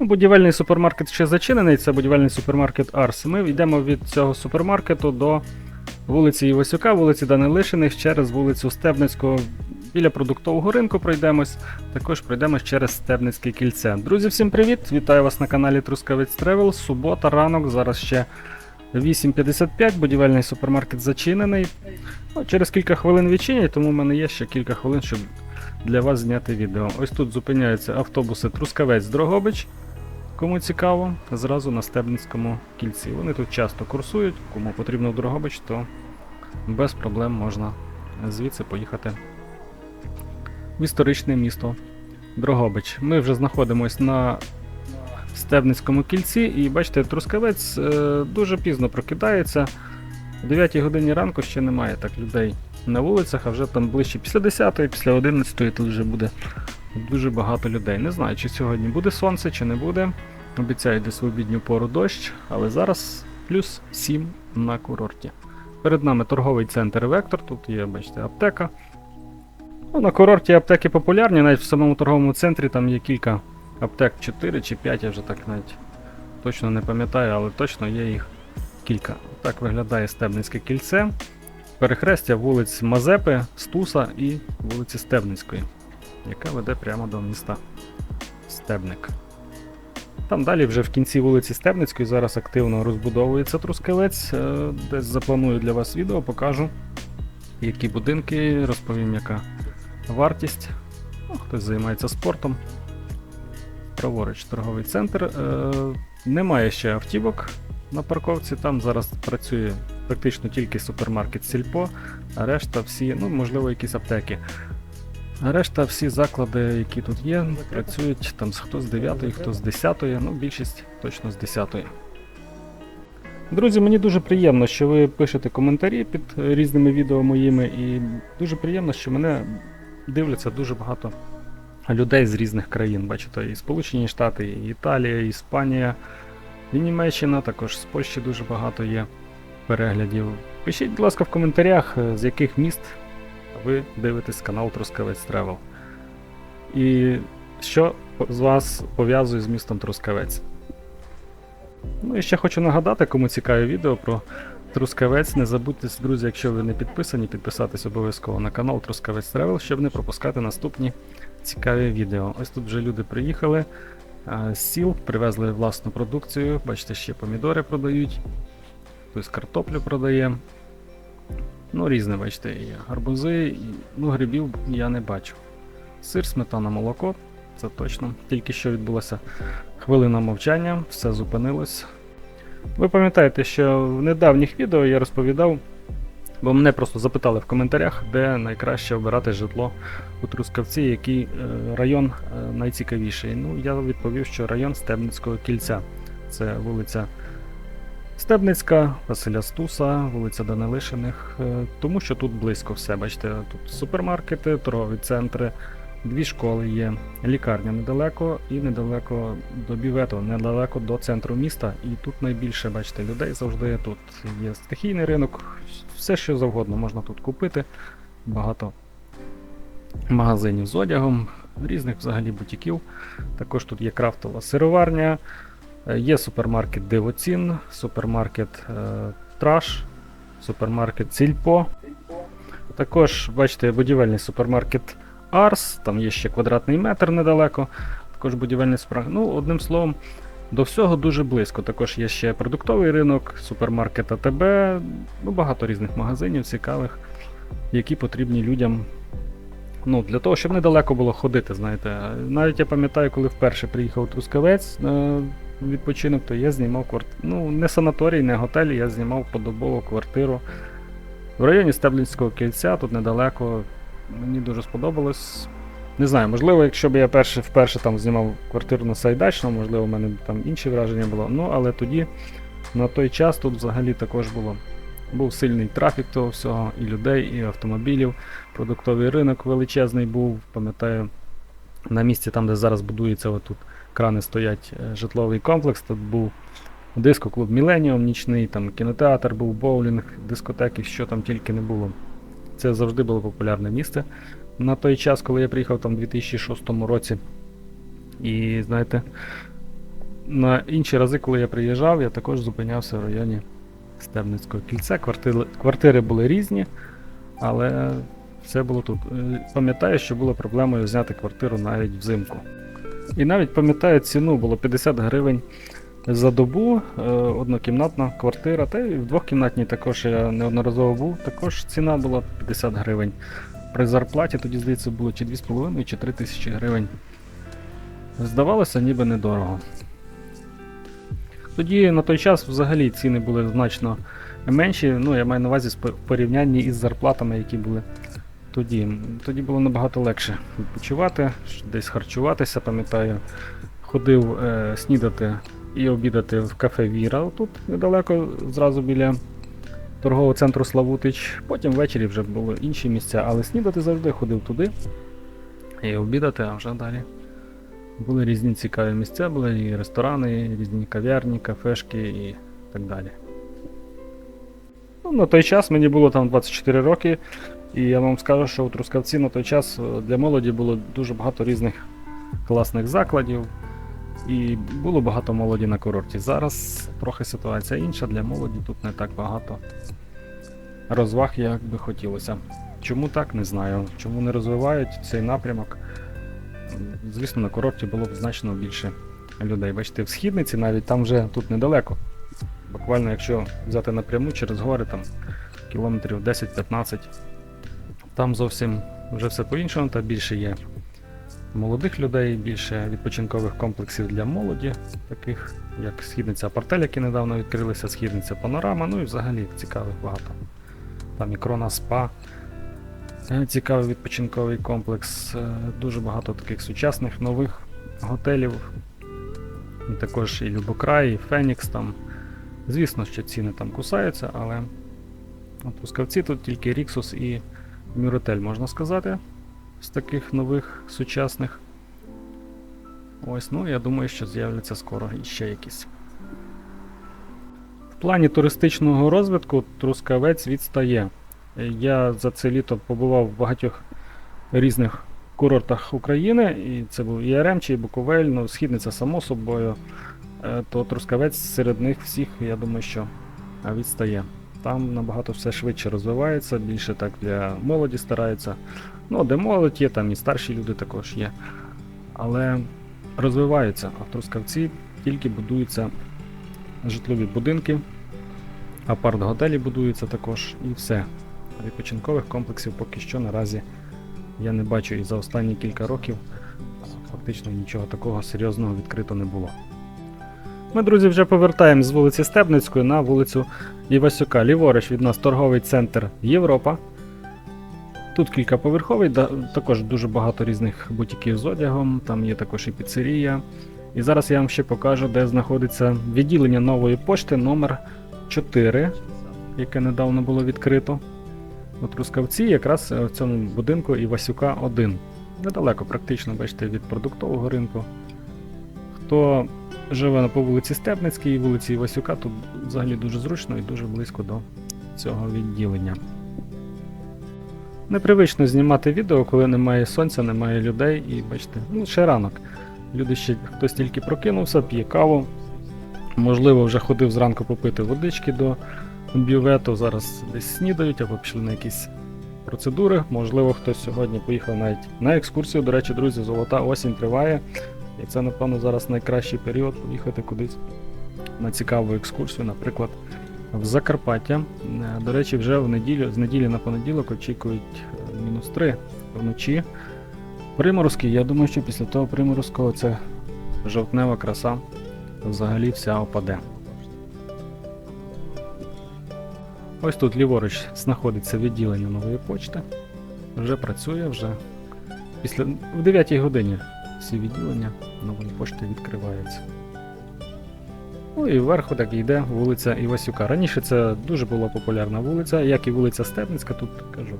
Ну, Будівельний супермаркет ще зачинений, це будівельний супермаркет Арс. Ми йдемо від цього супермаркету до вулиці Івасюка, вулиці Данилишиних, через вулицю Стебницького. Біля продуктового ринку пройдемось, також пройдемось через Стебницьке кільце. Друзі, всім привіт! Вітаю вас на каналі Трускавець Тревел. Субота, ранок, зараз ще 8.55, будівельний супермаркет зачинений. Ну, через кілька хвилин відчинять, тому в мене є ще кілька хвилин, щоб для вас зняти відео. Ось тут зупиняються автобуси Трускавець Дрогобич. Кому цікаво, зразу на Стебницькому кільці. Вони тут часто курсують, кому потрібно в Дрогобич, то без проблем можна звідси поїхати в історичне місто Дрогобич. Ми вже знаходимось на Стебницькому кільці, і бачите, Трускавець е, дуже пізно прокидається. О 9 годині ранку ще немає так людей на вулицях, а вже там ближче після 10-ї, після 11-ї тут вже буде дуже багато людей. Не знаю, чи сьогодні буде сонце, чи не буде. Обіцяють десь в обідню пору дощ, але зараз плюс 7 на курорті. Перед нами торговий центр Вектор, тут є, бачите, аптека. Ну, на курорті аптеки популярні, навіть в самому торговому центрі там є кілька аптек, 4 чи 5, я вже так навіть точно не пам'ятаю, але точно є їх кілька. Так виглядає Стебницьке кільце. Перехрестя вулиць Мазепи, Стуса і вулиці Стебницької, яка веде прямо до міста Стебник. Там далі вже в кінці вулиці Стебницької зараз активно розбудовується Трускавець. Е, Десь запланую для вас відео, покажу, які будинки, розповім, яка вартість. Ну, хтось займається спортом. Праворуч торговий центр. Е, Немає ще автівок на парковці. Там зараз працює практично тільки супермаркет Сільпо, а решта всі, ну, можливо, якісь аптеки. Решта всі заклади, які тут є, працюють там хто з 9, хто з 10, ну більшість точно з 10. Друзі, мені дуже приємно, що ви пишете коментарі під різними відео моїми, і дуже приємно, що мене дивляться дуже багато людей з різних країн. Бачите, і Сполучені Штати, і Італія, і Іспанія, і Німеччина, також з Польщі дуже багато є переглядів. Пишіть, будь ласка, в коментарях, е, з яких міст ви дивитесь канал Трускавець Тревел. І що з вас пов'язує з містом Трускавець? Ну і ще хочу нагадати, кому цікаве відео про Трускавець. Не забудьте, друзі, якщо ви не підписані, підписатись обов'язково на канал Трускавець Тревел, щоб не пропускати наступні цікаві відео. Ось тут вже люди приїхали з сіл, привезли власну продукцію. Бачите, ще помідори продають, хтось картоплю продає. Ну, різне, бачите, і гарбузи, ну, грибів я не бачу. Сир, сметана, молоко, це точно. Тільки що відбулася хвилина мовчання, все зупинилось. Ви пам'ятаєте, що в недавніх відео я розповідав, бо мене просто запитали в коментарях, де найкраще обирати житло у Трускавці, який е, район е, найцікавіший. Ну, я відповів, що район Стебницького кільця. Це вулиця Стебницька, Василя Стуса, вулиця Данилишиних, е, тому що тут близько все. Бачите, тут супермаркети, торгові центри, дві школи є, лікарня недалеко і недалеко до бювету, недалеко до центру міста. І тут найбільше, бачите, людей завжди. Тут є стихійний ринок, все що завгодно можна тут купити. Багато магазинів з одягом, різних взагалі бутіків. Також тут є крафтова сироварня. Е, Є супермаркет Дивоцін, супермаркет е, Траш, супермаркет Сільпо. Також, бачите, будівельний супермаркет Арс, там є ще квадратний метр недалеко. Також будівельний супермаркет. Ну, одним словом, до всього дуже близько. Також є ще продуктовий ринок, супермаркет АТБ, ну, багато різних магазинів цікавих, які потрібні людям. Ну, для того, щоб недалеко було ходити, знаєте. Навіть я пам'ятаю, коли вперше приїхав Трускавець, е, відпочинок, то я знімав квартиру. Ну, не санаторій, не готель, я знімав подобову квартиру в районі Стеблінського кільця, тут недалеко. Мені дуже сподобалось. Не знаю, можливо, якщо б я перше, вперше там знімав квартиру на Сайдачному, можливо, в мене там інші враження було. Ну, але тоді, на той час, тут взагалі також було. Був сильний трафік того всього, і людей, і автомобілів. Продуктовий ринок величезний був, пам'ятаю, на місці, там, де зараз будується отут крани стоять е, житловий комплекс. Тут був дискоклуб Міленіум нічний, там кінотеатр був, боулінг, дискотеки, що там тільки не було. Це завжди було популярне місце. На той час, коли я приїхав там у 2006 році. І знаєте, на інші рази, коли я приїжджав, я також зупинявся в районі Стебницького кільця. Квартири, квартири були різні, але все було тут. Е, Пам'ятаю, що було проблемою зняти квартиру навіть взимку. І навіть пам'ятаю ціну, було 50 гривень за добу, е, однокімнатна квартира, та й в двохкімнатній також я неодноразово був, також ціна була 50 гривень. При зарплаті тоді, здається, було чи 2,5 чи 3 тисячі гривень. Здавалося, ніби недорого. Тоді на той час взагалі ціни були значно менші. Ну, я маю на увазі в порівнянні із зарплатами, які були тоді. Тоді було набагато легше відпочивати, десь харчуватися, пам'ятаю. Ходив е, снідати і обідати в кафе Віра тут недалеко, зразу біля торгового центру Славутич. Потім ввечері вже були інші місця, але снідати завжди ходив туди і обідати, а вже далі. Були різні цікаві місця, були і ресторани, і різні кав'ярні, кафешки і так далі. Ну, на той час мені було там 24 роки, і я вам скажу, що у Трускавці на той час е, для молоді було дуже багато різних класних закладів, і було багато молоді на курорті. Зараз трохи ситуація інша, для молоді тут не так багато розваг, як би хотілося. Чому так, не знаю. Чому не розвивають цей напрямок? Звісно, на курорті було б значно більше людей. Бачите, в східниці навіть там вже тут недалеко. Буквально, якщо взяти напряму через гори, там кілометрів 10-15, там зовсім вже все по-іншому, та більше є молодих людей, більше відпочинкових комплексів для молоді, таких як східниця Апартель, які недавно відкрилися, східниця Панорама, ну і взагалі цікавих багато. Там і Крона Спа. Е, Цікавий відпочинковий комплекс, е, дуже багато таких сучасних нових готелів. І також і Любокрай, і Фенікс там. Звісно, що ціни там кусаються, але у тут тільки Ріксус і Мюротель, можна сказати, з таких нових сучасних. Ось, ну я думаю, що з'являться скоро іще якісь. В плані туристичного розвитку Трускавець відстає. Я за це літо побував в багатьох різних курортах України, і це був і Яремче, і Буковель, ну, східниця само собою. Е, То Трускавець серед них всіх, я думаю, що відстає. Там набагато все швидше розвивається, більше так для молоді стараються. Ну, де молодь є, там і старші люди також є. Але розвиваються, а тільки будуються житлові будинки, апарт-готелі будуються також і все. Відпочинкових комплексів поки що наразі я не бачу і за останні кілька років фактично нічого такого серйозного відкрито не було. Ми, друзі, вже повертаємо з вулиці Стебницької на вулицю Івасюка. Ліворуч від нас торговий центр Європа. Тут кількаповерховий, також дуже багато різних бутіків з одягом, там є також і піцерія. І зараз я вам ще покажу, де знаходиться відділення нової пошти номер 4 яке недавно було відкрито. У Трускавці, якраз е, в цьому будинку Івасюка 1. Недалеко, практично, бачите, від продуктового ринку. Хто живе по вулиці Степницькій і вулиці Івасюка, тут взагалі дуже зручно і дуже близько до цього відділення. Непривично знімати відео, коли немає сонця, немає людей, і бачите, ну ще ранок. Люди ще хтось тільки прокинувся, п'є каву. Можливо, вже ходив зранку попити водички до бювету, зараз десь снідають або пішли на якісь процедури. Можливо, хтось сьогодні поїхав навіть на екскурсію. До речі, друзі, золота осінь триває. І це, напевно, зараз найкращий період поїхати кудись на цікаву екскурсію, наприклад, в Закарпаття. Е, До речі, вже в неділю, з неділі на понеділок очікують е, мінус 3 вночі. Приморозки, я думаю, що після того приморозкого це жовтнева краса взагалі вся опаде. Ось тут ліворуч знаходиться відділення нової почти. Вже працює, вже після в 9 годині всі відділення нової пошти відкриваються. Ну і вверху так йде вулиця Івасюка. Раніше це дуже була популярна вулиця, як і вулиця Степницька, тут кажу.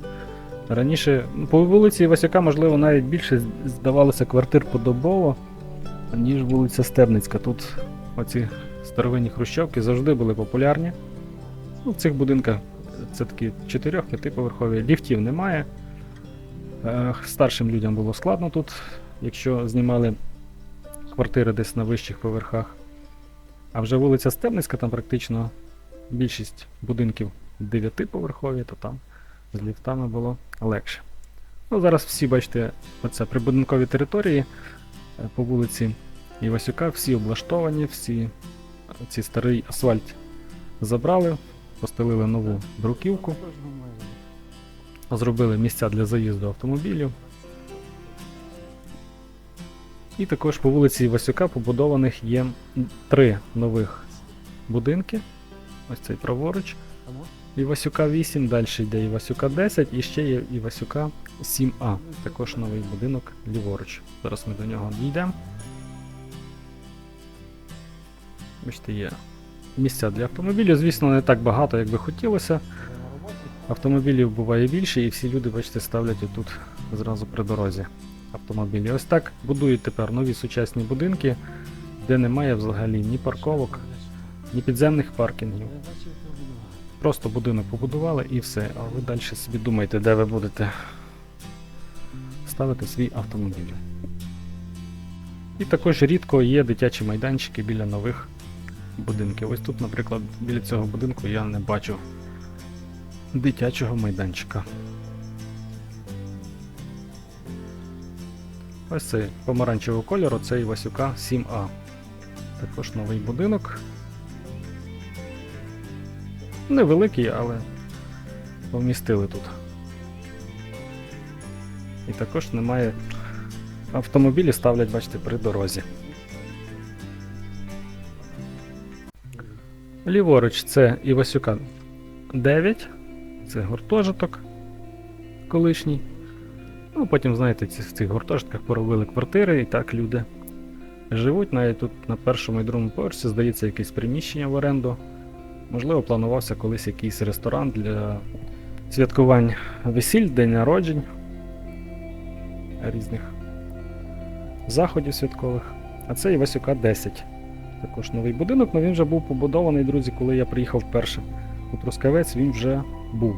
Раніше ну, по вулиці Івасюка, можливо, навіть більше здавалося квартир подобово, ніж вулиця Стебницька. Тут оці старовинні хрущовки завжди були популярні. Ну, в цих будинках це такі 4-5 поверхові, ліфтів немає. Е, Старшим людям було складно тут, якщо знімали квартири десь на вищих поверхах. А вже вулиця Стебницька, там практично більшість будинків 9-поверхові, то там з ліфтами було легше. Ну, зараз всі, бачите, оце прибудинкові території е, по вулиці Івасюка, всі облаштовані, всі ці старий асфальт забрали, постелили нову бруківку, зробили місця для заїзду автомобілів. І також по вулиці Івасюка побудованих є три нових будинки. Ось цей праворуч. Івасюка 8, далі йде Івасюка 10 і ще є Івасюка 7А. Також новий будинок ліворуч. Зараз ми до нього дійдемо. Бачите, є місця для автомобілів. Звісно, не так багато, як би хотілося. Автомобілів буває більше, і всі люди, бачите, ставлять отут зразу при дорозі автомобілі. Ось так будують тепер нові сучасні будинки, де немає взагалі ні парковок, ні підземних паркінгів. Просто будинок побудували і все. А ви далі собі думаєте, де ви будете ставити свій автомобіль. І також рідко є дитячі майданчики біля нових будинків. Ось тут, наприклад, біля цього будинку я не бачу дитячого майданчика. Ось цей помаранчевого кольору, це Івасюка 7А. Також новий будинок. Невеликий, але помістили тут. І також немає. Автомобілі ставлять, бачите, при дорозі. Ліворуч це Івасюка 9, це гуртожиток колишній. Ну, потім, знаєте, в цих гуртожитках поробили квартири, і так люди живуть. Навіть тут на першому і другому поверсі, здається, якесь приміщення в оренду. Можливо, планувався колись якийсь ресторан для святкувань весіль, день народжень, різних заходів святкових. А це Івасюка 10. Також новий будинок, але він вже був побудований, друзі, коли я приїхав вперше у Трускавець, він вже був.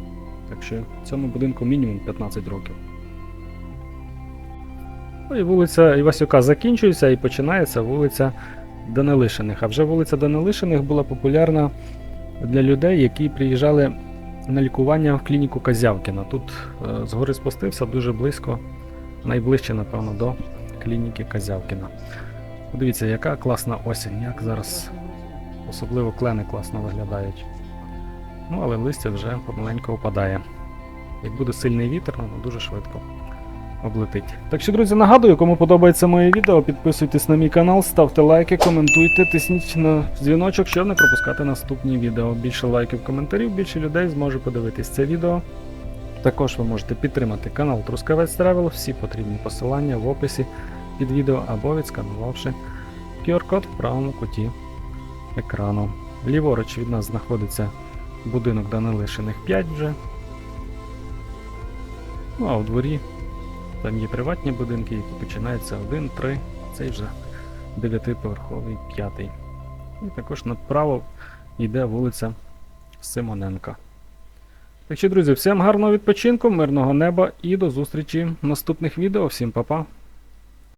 Так що цьому будинку мінімум 15 років. Ну і вулиця Івасюка закінчується і починається вулиця Данилишиних. А вже вулиця Данилишиних була популярна для людей, які приїжджали на лікування в клініку Казявкіна. Тут е, згори спустився дуже близько, найближче, напевно, до клініки Казявкіна. Подивіться, яка класна осінь, як зараз особливо клени класно виглядають. Ну, але листя вже помаленьку опадає. Як буде сильний вітер, воно дуже швидко облетить. Так що, друзі, нагадую, кому подобається моє відео, підписуйтесь на мій канал, ставте лайки, коментуйте, тисніть на дзвіночок, щоб не пропускати наступні відео. Більше лайків, коментарів, більше людей зможе подивитись це відео. Також ви можете підтримати канал Трускавець Travel, всі потрібні посилання в описі під відео або відсканувавши QR-код в правому куті екрану. Ліворуч від нас знаходиться будинок Данилишиних 5 вже. Ну а у дворі там є приватні будинки, які починаються 1, 3, цей вже 9-поверховий, 5. І також направо йде вулиця Симоненка. Так що, друзі, всім гарного відпочинку, мирного неба і до зустрічі в наступних відео. Всім па-па!